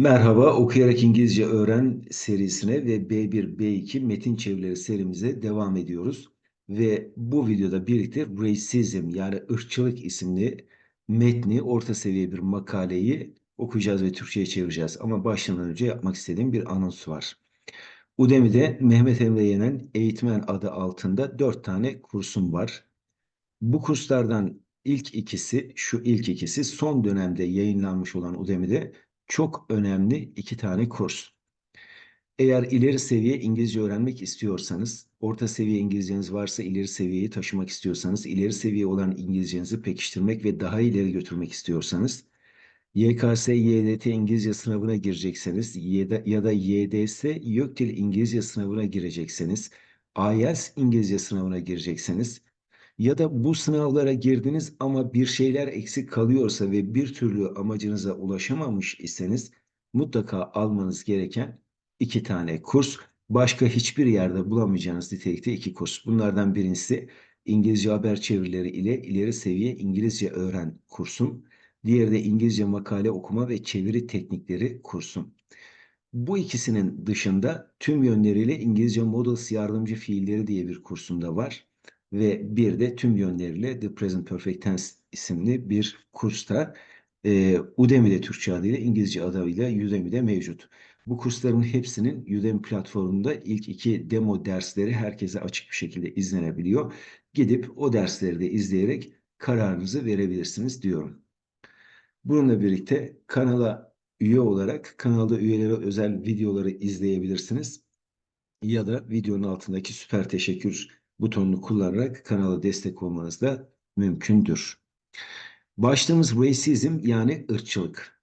Merhaba, Okuyarak İngilizce Öğren serisine ve B1, B2 metin çevirileri serimize devam ediyoruz. Ve bu videoda birlikte Racism yani ırkçılık isimli metni, orta seviye bir makaleyi okuyacağız ve Türkçe'ye çevireceğiz. Ama başlamadan önce yapmak istediğim bir anons var. Udemy'de Mehmet Emre Yenen Eğitmen adı altında dört tane kursum var. Bu kurslardan ilk ikisi, şu ilk ikisi son dönemde yayınlanmış olan Udemy'de çok önemli iki tane kurs. Eğer ileri seviye İngilizce öğrenmek istiyorsanız, orta seviye İngilizceniz varsa ileri seviyeyi taşımak istiyorsanız, ileri seviye olan İngilizcenizi pekiştirmek ve daha ileri götürmek istiyorsanız, YKS, YDT İngilizce sınavına girecekseniz ya da, YDS YÖKDİL İngilizce sınavına girecekseniz, IELTS İngilizce sınavına girecekseniz, ya da bu sınavlara girdiniz ama bir şeyler eksik kalıyorsa ve bir türlü amacınıza ulaşamamış iseniz mutlaka almanız gereken iki tane kurs. Başka hiçbir yerde bulamayacağınız nitelikte iki kurs. Bunlardan birincisi İngilizce haber çevirileri ile ileri seviye İngilizce öğren kursum. Diğeri de İngilizce makale okuma ve çeviri teknikleri kursum. Bu ikisinin dışında tüm yönleriyle İngilizce Models yardımcı fiilleri diye bir kursum da var ve bir de tüm yönleriyle The Present Perfect Tense isimli bir kursta e, Udemy'de Türkçe adıyla İngilizce adıyla Udemy'de mevcut. Bu kursların hepsinin Udemy platformunda ilk iki demo dersleri herkese açık bir şekilde izlenebiliyor. Gidip o dersleri de izleyerek kararınızı verebilirsiniz diyorum. Bununla birlikte kanala üye olarak kanalda üyelere özel videoları izleyebilirsiniz. Ya da videonun altındaki süper teşekkür butonunu kullanarak kanala destek olmanız da mümkündür. Başlığımız racism yani ırkçılık.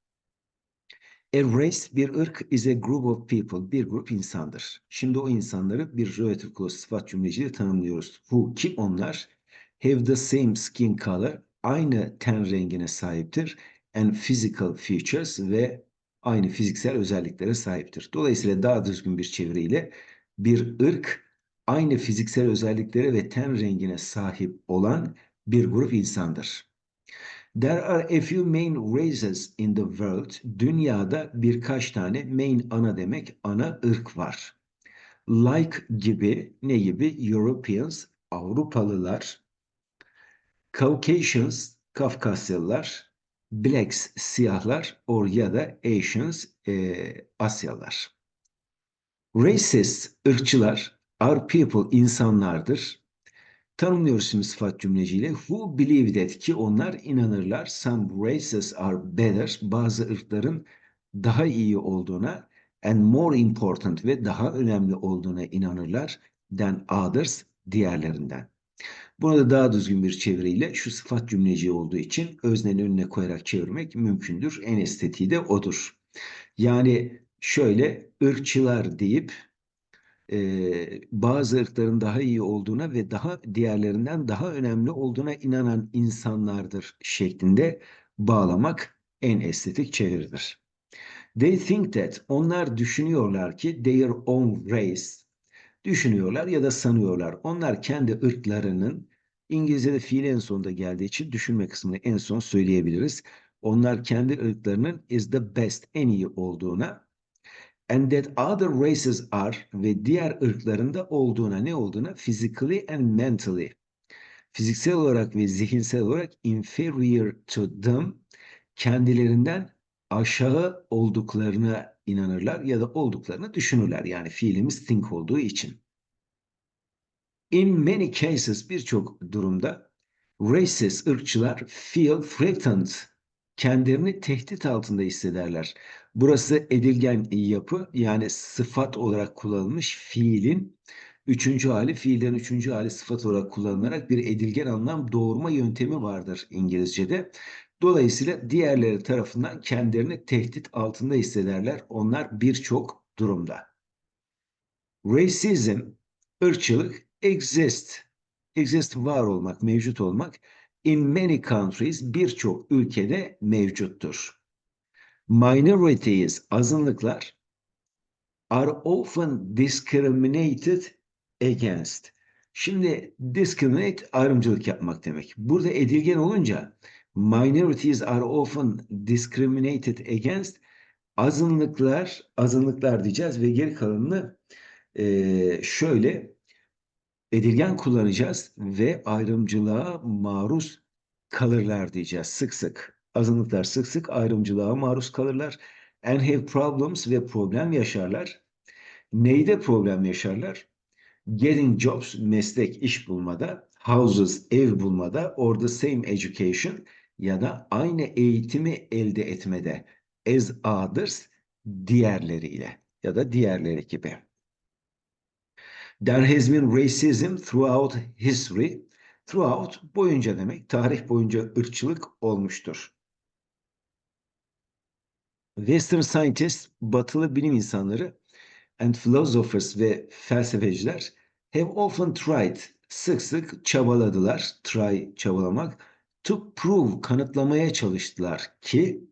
A race bir ırk is a group of people bir grup insandır. Şimdi o insanları bir relative clause sıfat cümleciyle tanımlıyoruz. Who ki onlar have the same skin color aynı ten rengine sahiptir and physical features ve aynı fiziksel özelliklere sahiptir. Dolayısıyla daha düzgün bir çeviriyle bir ırk aynı fiziksel özelliklere ve ten rengine sahip olan bir grup insandır. There are a few main races in the world. Dünyada birkaç tane main ana demek ana ırk var. Like gibi ne gibi? Europeans, Avrupalılar, Caucasians, Kafkasyalılar, Blacks, siyahlar or ya da Asians, e, Asyalılar. Racist, ırkçılar, Are people insanlardır. Tanımlıyoruz şimdi sıfat cümleciyle. Who believe that ki onlar inanırlar. Some races are better. Bazı ırkların daha iyi olduğuna and more important ve daha önemli olduğuna inanırlar than others diğerlerinden. Bunu da daha düzgün bir çeviriyle şu sıfat cümleci olduğu için öznenin önüne koyarak çevirmek mümkündür. En estetiği de odur. Yani şöyle ırkçılar deyip e, bazı ırkların daha iyi olduğuna ve daha diğerlerinden daha önemli olduğuna inanan insanlardır şeklinde bağlamak en estetik çeviridir. They think that onlar düşünüyorlar ki their own race düşünüyorlar ya da sanıyorlar. Onlar kendi ırklarının İngilizce'de fiil en sonunda geldiği için düşünme kısmını en son söyleyebiliriz. Onlar kendi ırklarının is the best en iyi olduğuna and that other races are ve diğer ırklarında olduğuna ne olduğuna physically and mentally fiziksel olarak ve zihinsel olarak inferior to them kendilerinden aşağı olduklarına inanırlar ya da olduklarını düşünürler. Yani fiilimiz think olduğu için. In many cases birçok durumda racist ırkçılar feel threatened kendilerini tehdit altında hissederler. Burası edilgen yapı yani sıfat olarak kullanılmış fiilin üçüncü hali, fiilden üçüncü hali sıfat olarak kullanılarak bir edilgen anlam doğurma yöntemi vardır İngilizce'de. Dolayısıyla diğerleri tarafından kendilerini tehdit altında hissederler. Onlar birçok durumda. Racism, ırkçılık, exist, exist var olmak, mevcut olmak in many countries birçok ülkede mevcuttur. Minorities, azınlıklar are often discriminated against. Şimdi discriminate ayrımcılık yapmak demek. Burada edilgen olunca minorities are often discriminated against Azınlıklar, azınlıklar diyeceğiz ve geri kalanını e, şöyle edilgen kullanacağız ve ayrımcılığa maruz kalırlar diyeceğiz sık sık. Azınlıklar sık sık ayrımcılığa maruz kalırlar. And have problems ve problem yaşarlar. Neyde problem yaşarlar? Getting jobs, meslek, iş bulmada, houses, ev bulmada, or the same education ya da aynı eğitimi elde etmede as others, diğerleriyle ya da diğerleri gibi. There has been racism throughout history. Throughout boyunca demek, tarih boyunca ırkçılık olmuştur. Western scientists, batılı bilim insanları and philosophers ve felsefeciler have often tried, sık sık çabaladılar, try çabalamak, to prove, kanıtlamaya çalıştılar ki,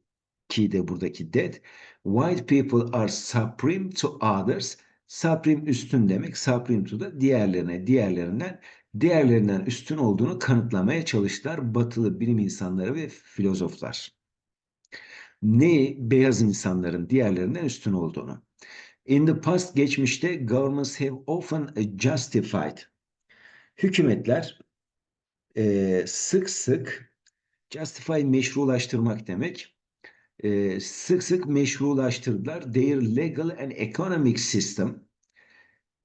ki de buradaki that, white people are supreme to others, supreme üstün demek, supreme to da diğerlerine, diğerlerinden, diğerlerinden üstün olduğunu kanıtlamaya çalıştılar batılı bilim insanları ve filozoflar. Ne beyaz insanların diğerlerinden üstün olduğunu. In the past geçmişte governments have often justified. Hükümetler e, sık sık justify meşrulaştırmak demek. E, sık sık meşrulaştırdılar. Their legal and economic system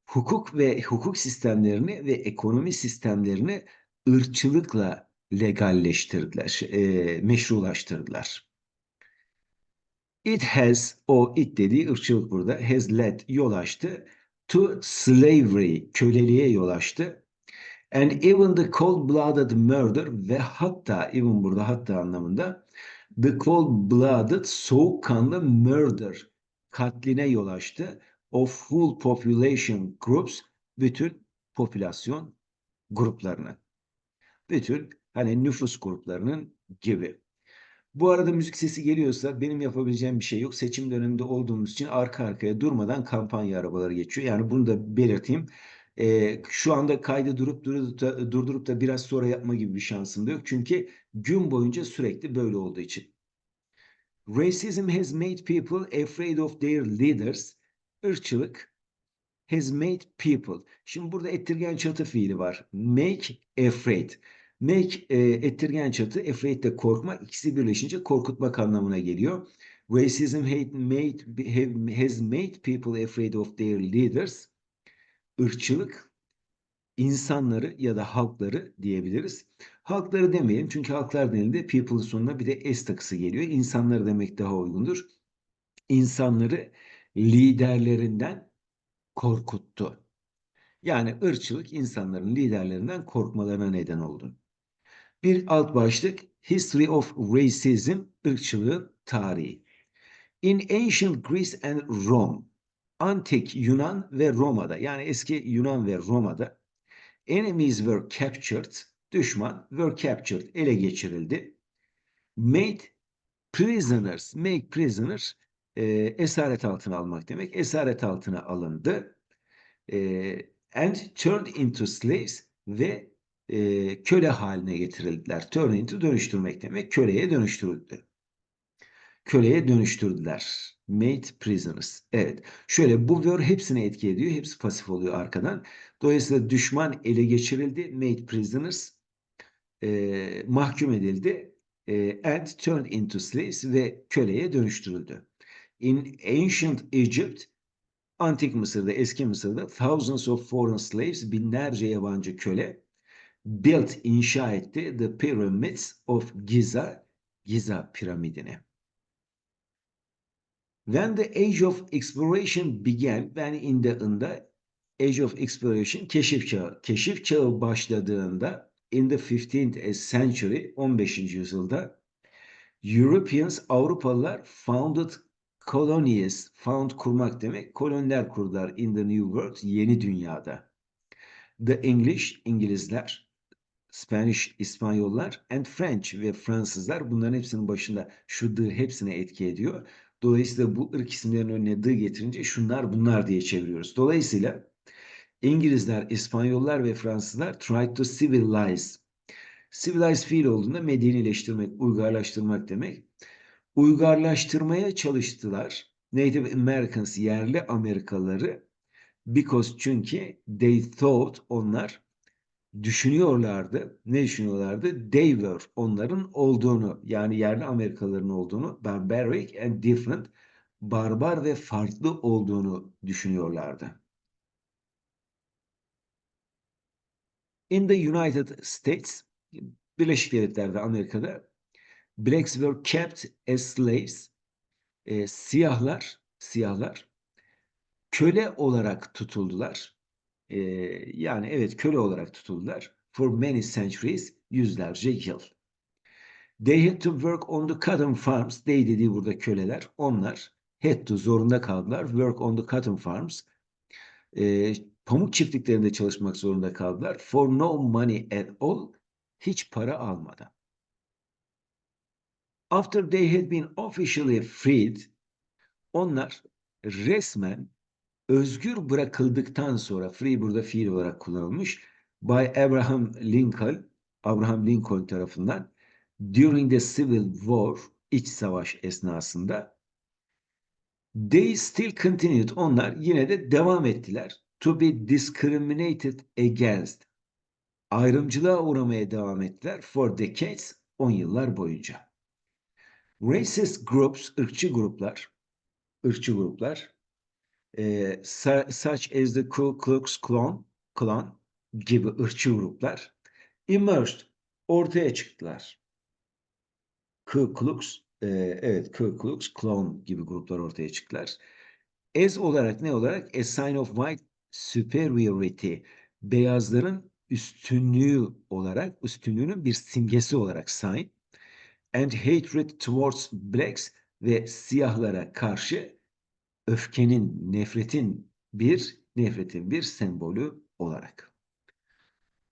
hukuk ve hukuk sistemlerini ve ekonomi sistemlerini ırkçılıkla legalleştirdiler, e, meşrulaştırdılar. It has, o it dediği ırkçılık burada, has led, yol açtı, to slavery, köleliğe yol açtı. And even the cold-blooded murder ve hatta, even burada hatta anlamında, the cold-blooded, soğukkanlı murder, katline yol açtı of full population groups, bütün popülasyon gruplarının. Bütün hani nüfus gruplarının gibi. Bu arada müzik sesi geliyorsa benim yapabileceğim bir şey yok. Seçim döneminde olduğumuz için arka arkaya durmadan kampanya arabaları geçiyor. Yani bunu da belirteyim. Ee, şu anda kaydı durup durup da, durdurup da biraz sonra yapma gibi bir şansım da yok. Çünkü gün boyunca sürekli böyle olduğu için. Racism has made people afraid of their leaders. Irkçılık has made people. Şimdi burada ettirgen çatı fiili var. Make afraid. Make e, ettirgen çatı, afraid de korkmak. İkisi birleşince korkutmak anlamına geliyor. Racism hate made, have, has made people afraid of their leaders. Irkçılık insanları ya da halkları diyebiliriz. Halkları demeyelim çünkü halklar denildi people'ın sonuna bir de s takısı geliyor. İnsanları demek daha uygundur. İnsanları liderlerinden korkuttu. Yani ırkçılık insanların liderlerinden korkmalarına neden oldu. Bir alt başlık History of Racism, ırkçılığın tarihi. In ancient Greece and Rome, antik Yunan ve Roma'da yani eski Yunan ve Roma'da enemies were captured, düşman were captured, ele geçirildi. Made prisoners, make prisoners, e, esaret altına almak demek. Esaret altına alındı. E, and turned into slaves ve e, köle haline getirildiler. Turn into dönüştürmek demek. Köleye dönüştürüldü. Köleye dönüştürdüler. Made prisoners. Evet. Şöyle bu word hepsine etki ediyor. Hepsi pasif oluyor arkadan. Dolayısıyla düşman ele geçirildi. Made prisoners. E, mahkum edildi. E, and turned into slaves ve köleye dönüştürüldü. In ancient Egypt, antik Mısır'da, eski Mısır'da thousands of foreign slaves, binlerce yabancı köle built, inşa etti the pyramids of Giza, Giza piramidini. When the age of exploration began, when in the ında age of exploration, keşif çağı, keşif çağı başladığında in the 15th century, 15. yüzyılda Europeans, Avrupalılar founded colonies, found kurmak demek, koloniler kurdular in the new world, yeni dünyada. The English, İngilizler, Spanish, İspanyollar and French ve Fransızlar bunların hepsinin başında şu the hepsine etki ediyor. Dolayısıyla bu ırk isimlerinin önüne the getirince şunlar bunlar diye çeviriyoruz. Dolayısıyla İngilizler, İspanyollar ve Fransızlar tried to civilize. Civilize fiil olduğunda medenileştirmek, uygarlaştırmak demek. Uygarlaştırmaya çalıştılar. Native Americans yerli Amerikalıları because çünkü they thought onlar düşünüyorlardı. Ne düşünüyorlardı? They were onların olduğunu yani yerli Amerikalıların olduğunu barbaric and different barbar ve farklı olduğunu düşünüyorlardı. In the United States Birleşik Devletler'de Amerika'da blacks were kept as slaves e, siyahlar siyahlar köle olarak tutuldular. E, yani evet köle olarak tutuldular. For many centuries yüzlerce yıl. They had to work on the cotton farms. They dediği burada köleler. Onlar had to zorunda kaldılar. Work on the cotton farms. E, pamuk çiftliklerinde çalışmak zorunda kaldılar. For no money at all. Hiç para almadan. After they had been officially freed, onlar resmen özgür bırakıldıktan sonra, free burada fiil olarak kullanılmış, by Abraham Lincoln, Abraham Lincoln tarafından during the Civil War, iç savaş esnasında they still continued, onlar yine de devam ettiler. To be discriminated against, ayrımcılığa uğramaya devam ettiler for decades, 10 yıllar boyunca. Racist groups, ırkçı gruplar, ırkçı gruplar, such as the Ku Klux Klan, Klan gibi ırkçı gruplar emerged, ortaya çıktılar. Ku Klux, e, evet Ku Klux Klan gibi gruplar ortaya çıktılar. As olarak ne olarak? A sign of white superiority, beyazların üstünlüğü olarak, üstünlüğünün bir simgesi olarak sign and hatred towards blacks ve siyahlara karşı öfkenin, nefretin bir nefretin bir sembolü olarak.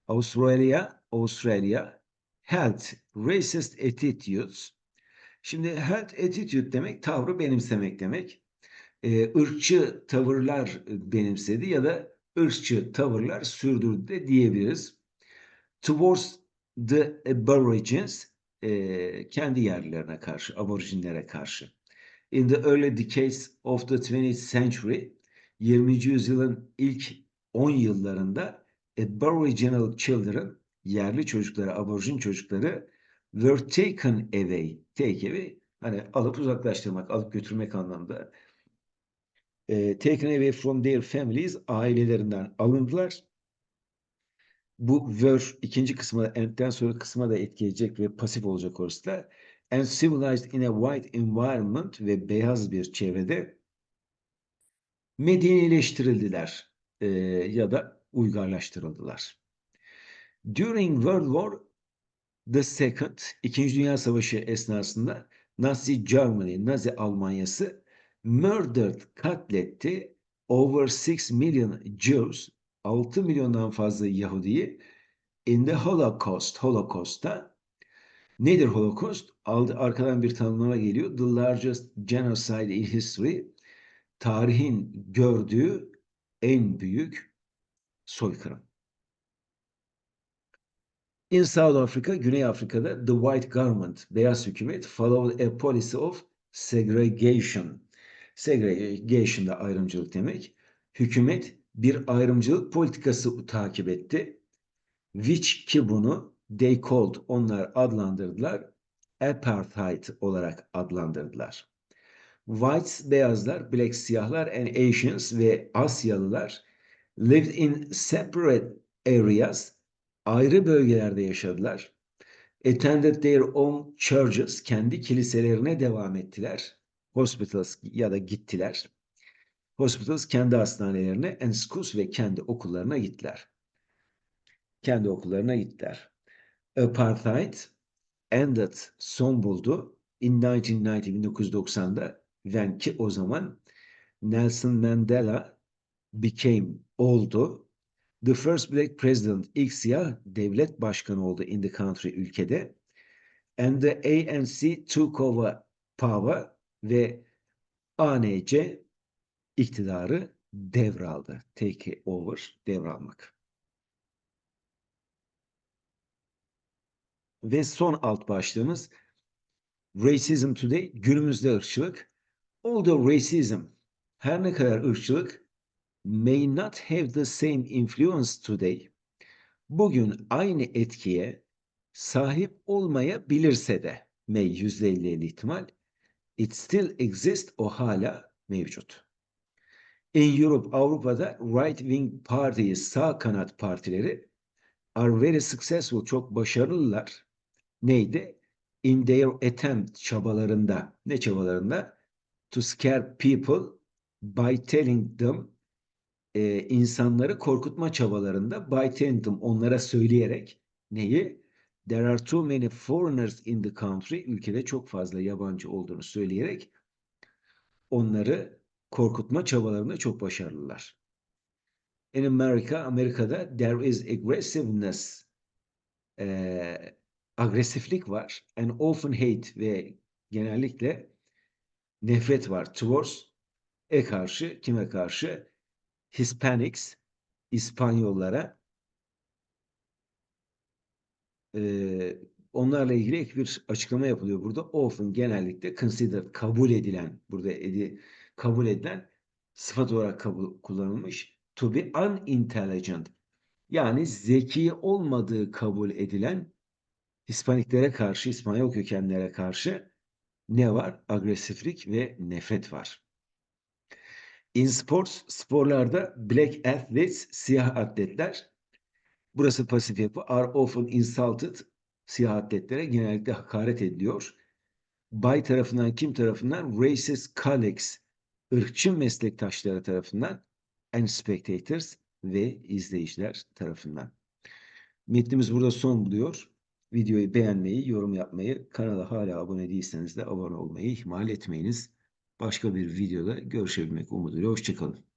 Avustralya, Avustralya held racist attitudes. Şimdi held attitude demek tavrı benimsemek demek. Ee, ırkçı tavırlar benimsedi ya da ırkçı tavırlar sürdürdü de diyebiliriz. Towards the aborigines e, kendi yerlilerine karşı, aborjinlere karşı. In the early decades of the 20th century, 20. yüzyılın ilk 10 yıllarında aboriginal children, yerli çocukları, aborjin çocukları were taken away. Take away, hani alıp uzaklaştırmak, alıp götürmek anlamda. E, taken away from their families, ailelerinden alındılar bu were ikinci kısma, end'den sonra kısma da etkileyecek ve pasif olacak orası da. And civilized in a white environment ve beyaz bir çevrede medenileştirildiler e, ya da uygarlaştırıldılar. During World War the Second, İkinci Dünya Savaşı esnasında Nazi Germany, Nazi Almanyası murdered, katletti over 6 million Jews 6 milyondan fazla Yahudi'yi in the Holocaust, Holocaust'ta nedir Holocaust? Arkadan bir tanımlama geliyor. The largest genocide in history. Tarihin gördüğü en büyük soykırım. In South Africa, Güney Afrika'da the white government, beyaz hükümet followed a policy of segregation. Segregation da ayrımcılık demek. Hükümet bir ayrımcılık politikası takip etti. Which ki bunu they called onlar adlandırdılar. Apartheid olarak adlandırdılar. Whites beyazlar, black siyahlar and Asians ve Asyalılar lived in separate areas ayrı bölgelerde yaşadılar. Attended their own churches kendi kiliselerine devam ettiler. Hospitals ya da gittiler. Hospitals kendi hastanelerine, and schools ve kendi okullarına gittiler. Kendi okullarına gittiler. Apartheid ended, son buldu in 1990, 1990'da when ki o zaman Nelson Mandela became, oldu. The first black president, ilk siyah devlet başkanı oldu in the country, ülkede. And the ANC took over power ve ANC iktidarı devraldı. Take over, devralmak. Ve son alt başlığımız Racism Today, günümüzde ırkçılık. Although racism, her ne kadar ırkçılık may not have the same influence today, bugün aynı etkiye sahip olmayabilirse de, may yüzde elli ihtimal, it still exists, o hala mevcut. In Europe, Avrupa'da right wing parties, sağ kanat partileri are very successful, çok başarılılar. Neydi? In their attempt, çabalarında, ne çabalarında? To scare people by telling them, e, insanları korkutma çabalarında, by telling them, onlara söyleyerek, neyi? There are too many foreigners in the country, ülkede çok fazla yabancı olduğunu söyleyerek, onları korkutma çabalarında çok başarılılar. In America, Amerika'da there is aggressiveness, e, agresiflik var. And often hate ve genellikle nefret var. Towards, e karşı, kime karşı? Hispanics, İspanyollara. E, onlarla ilgili bir açıklama yapılıyor burada. Often genellikle considered, kabul edilen, burada edi, kabul edilen sıfat olarak kabul, kullanılmış. To be unintelligent. Yani zeki olmadığı kabul edilen Hispaniklere karşı, İspanyol kökenlere karşı ne var? Agresiflik ve nefret var. In sports, sporlarda black athletes, siyah atletler, burası pasif yapı, are often insulted, siyah atletlere genellikle hakaret ediliyor. By tarafından, kim tarafından? Racist colleagues, ırkçı meslektaşları tarafından and spectators ve izleyiciler tarafından. Metnimiz burada son buluyor. Videoyu beğenmeyi, yorum yapmayı, kanala hala abone değilseniz de abone olmayı ihmal etmeyiniz. Başka bir videoda görüşebilmek umuduyla. Hoşçakalın.